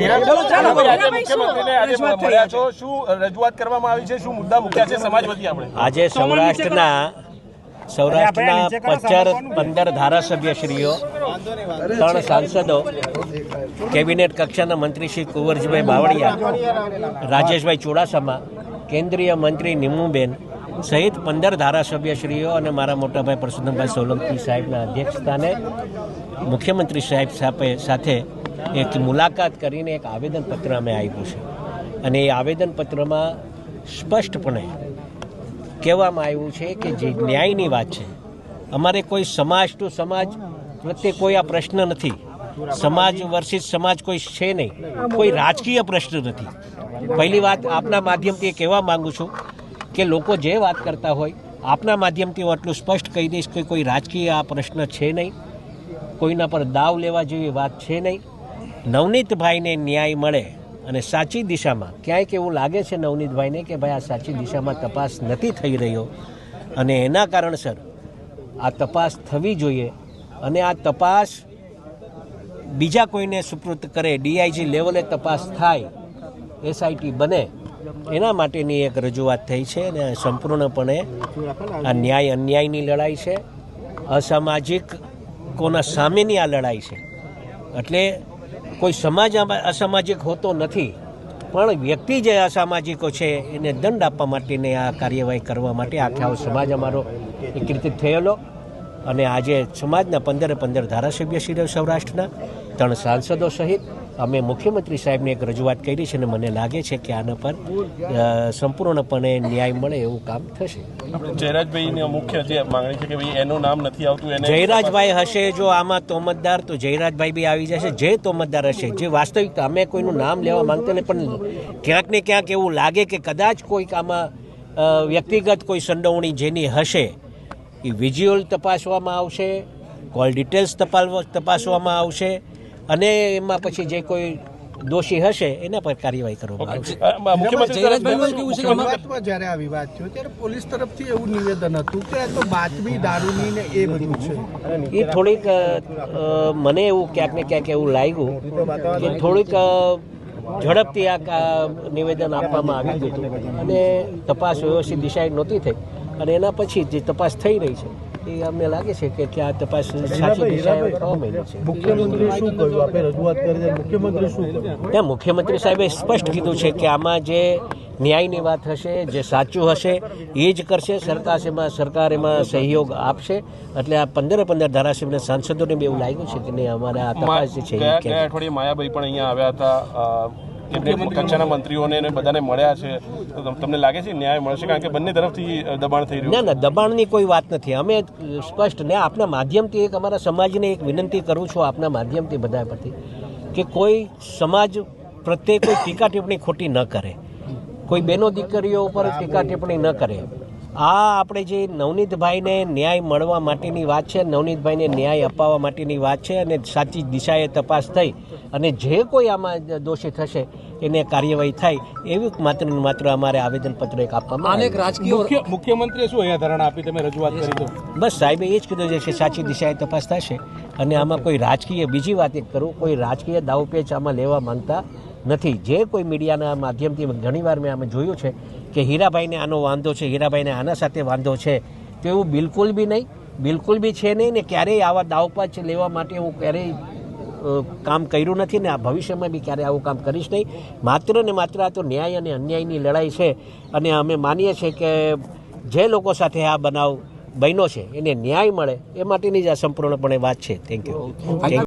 આજે મુખ્યમંત્રીને આજે મળ્યા છો શું રજૂઆત કરવામાં આવી છે શું મુદ્દા મૂક્યા છે સમાજ વતી આપણે? આજે સૌરાષ્ટ્રના સૌરાષ્ટ્રના પચાર પંદર ધારાસભ્યશ્રીઓ ત્રણ સાંસદો કેબિનેટ કક્ષાના મંત્રી શ્રી કુંવરજીભાઈ બાવળિયા રાજેશભાઈ ચુડાસમા કેન્દ્રીય મંત્રી નિમુબેન સહિત પંદર ધારાસભ્યશ્રીઓ અને મારા મોટાભાઈ પરસોત્તમભાઈ સોલંકી સાહેબના અધ્યક્ષસ્થાને મુખ્યમંત્રી સાહેબ સાથે એક મુલાકાત કરીને એક આવેદનપત્ર અમે આપ્યું છે. અને એ આવેદનપત્રમાં સ્પષ્ટપણે કહેવામાં આવ્યું છે કે જે ન્યાયની વાત છે, અમારે કોઈ સમાજ ટુ સમાજ પ્રત્યે કોઈ આ પ્રશ્ન નથી. સમાજ વર્ષિત સમાજ કોઈ છે નહીં. કોઈ રાજકીય પ્રશ્ન નથી. પહેલી વાત આપના માધ્યમથી એ કહેવા માગું છું કે લોકો જે વાત કરતા હોય, આપના માધ્યમથી હું આટલું સ્પષ્ટ કહી દઈશ કે કોઈ રાજકીય આ પ્રશ્ન છે નહીં. કોઈના પર દાવ લેવા જેવી વાત છે નહીં. નવનીતભાઈને ન્યાય મળે અને સાચી દિશામાં ક્યાંક એવું લાગે છે નવનીતભાઈને કે ભાઈ આ સાચી દિશામાં તપાસ નથી થઈ રહ્યો. અને એના કારણસર આ તપાસ થવી જોઈએ અને આ તપાસ બીજા કોઈને સુપૃત કરે, ડીઆઈજી લેવલે તપાસ થાય, એસઆઈટી બને, એના માટેની એક રજૂઆત થઈ છે અને સંપૂર્ણપણે આ ન્યાય અન્યાયની લડાઈ છે. અસામાજિક કોના સામેની આ લડાઈ છે. એટલે કોઈ સમાજ અસામાજિક હોતો નથી, પણ વ્યક્તિ જે અસામાજિકો છે, એને દંડ આપવા માટેની આ કાર્યવાહી કરવા માટે આખા સમાજ અમારો એકત્રિત થયેલો. અને આજે સમાજના પંદરે પંદર ધારાસભ્યશ્રીઓ સૌરાષ્ટ્રના, ત્રણ સાંસદો સહિત અમે મુખ્યમંત્રી સાહેબને એક રજૂઆત કરી છે અને મને લાગે છે કે આના પર સંપૂર્ણપણે ન્યાય મળે એવું કામ થશે. જયરાજભાઈની મુખ્ય જે માંગણી છે કે ભાઈ એનું નામ નથી આવતું એને જયરાજભાઈ હશે જો આમાં તોમતદાર તો જયરાજભાઈ બી આવી જશે જે તોમતદાર હશે જે વાસ્તવિકતા અમે કોઈનું નામ લેવા માંગતા નહીં પણ ક્યાંક ને ક્યાંક એવું લાગે કે કદાચ કોઈક આમાં વ્યક્તિગત કોઈ સંડોવણી જેની હશે એ વિઝ્યુઅલ તપાસવામાં આવશે કોલ ડિટેલ્સ તપાસ તપાસવામાં આવશે અને એમાં પછી જે કોઈ દોષી હશે એના પર કાર્યવાહી કરવામાં આવશે. જ્યારે આ વિવાદ થયો ત્યારે પોલીસ તરફથી એવું નિવેદન હતું કે તો બાતમી દારૂની ને એ બધું છે. એ થોડીક મને એવું ક્યાંક ને ક્યાંક એવું લાગ્યું કે થોડીક ઝડપથી આ કા- નિવેદન આપવામાં આવ્યું હતું. અને તપાસ વ્યવસ્થિત દિશાએ નહોતી થઈ. અને એના પછી જે તપાસ થઈ રહી છે એ અમને લાગે છે કે ત્યાં તપાસ સાચી દિશાએ થવા છે. મુખ્યમંત્રી શું કહ્યું? આપણે રજૂઆત કરી મુખ્યમંત્રી શું ત્યાં મુખ્યમંત્રી સાહેબે સ્પષ્ટ કીધું છે કે આમાં જે ન્યાયની વાત હશે જે સાચું હશે એ જ કરશે. સરકાર એમાં સરકાર એમાં સહયોગ આપશે. એટલે આ પંદરે પંદર ધારાસભ્યના સાંસદોને બી એવું લાગ્યું છે કે નહીં અમારે આ તપાસ જે છે અઠવાડિયે માયાભાઈ પણ અહીંયા આવ્યા હતા. કેબિનેટ કક્ષાના મંત્રીઓને ને બધાને મળ્યા છે. તો તમને લાગે છે ન્યાય મળશે? કારણ કે બંને તરફથી દબાણ થઈ રહ્યું ના ના દબાણની કોઈ વાત નથી. અમે સ્પષ્ટ ને આપના માધ્યમથી એક અમારા સમાજને એક વિનંતી કરું છું આપના માધ્યમથી બધા પરથી કે કોઈ સમાજ પ્રત્યે કોઈ ટીકા ટિપ્પણી ખોટી ન કરે. કોઈ બેનો દીકરીઓ ઉપર ટીકા ટિપ્પણી ન કરે. આ આપણે જે નવનીતભાઈને ન્યાય મળવા માટેની વાત છે નવનીતભાઈને ન્યાય અપાવવા માટેની વાત છે અને સાચી દિશાએ તપાસ થઈ અને જે કોઈ આમાં દોષી થશે એને કાર્યવાહી થાય એવી માત્ર ને માત્ર અમારે આવેદનપત્ર એક આપવામાં અનેક રાજકીય મુખ્યમંત્રીએ શું અહીંયા ધરણા આપી? તમે રજૂઆત કરી તો. બસ સાહેબે એ જ કીધું છે કે સાચી દિશાએ તપાસ થશે અને આમાં કોઈ રાજકીય બીજી વાત એક કરું કોઈ રાજકીય દાવપેચ આમાં લેવા માંગતા નથી. જે કોઈ મીડિયાના માધ્યમથી ઘણીવાર મેં આમાં જોયું છે કે હીરાભાઈને આનો વાંધો છે હીરાભાઈને આના સાથે વાંધો છે તેવું બિલકુલ બી નહીં. બિલકુલ બી છે નહીં ને ક્યારેય આવા દાવપાચ લેવા માટે હું ક્યારેય કામ કર્યું નથી ને આ ભવિષ્યમાં બી ક્યારેય આવું કામ કરીશ નહીં. માત્ર ને માત્ર આ તો ન્યાય અને અન્યાયની લડાઈ છે અને અમે માનીએ છીએ કે જે લોકો સાથે આ બનાવ બન્યો છે એને ન્યાય મળે એ માટેની જ આ સંપૂર્ણપણે વાત છે. Thank you thank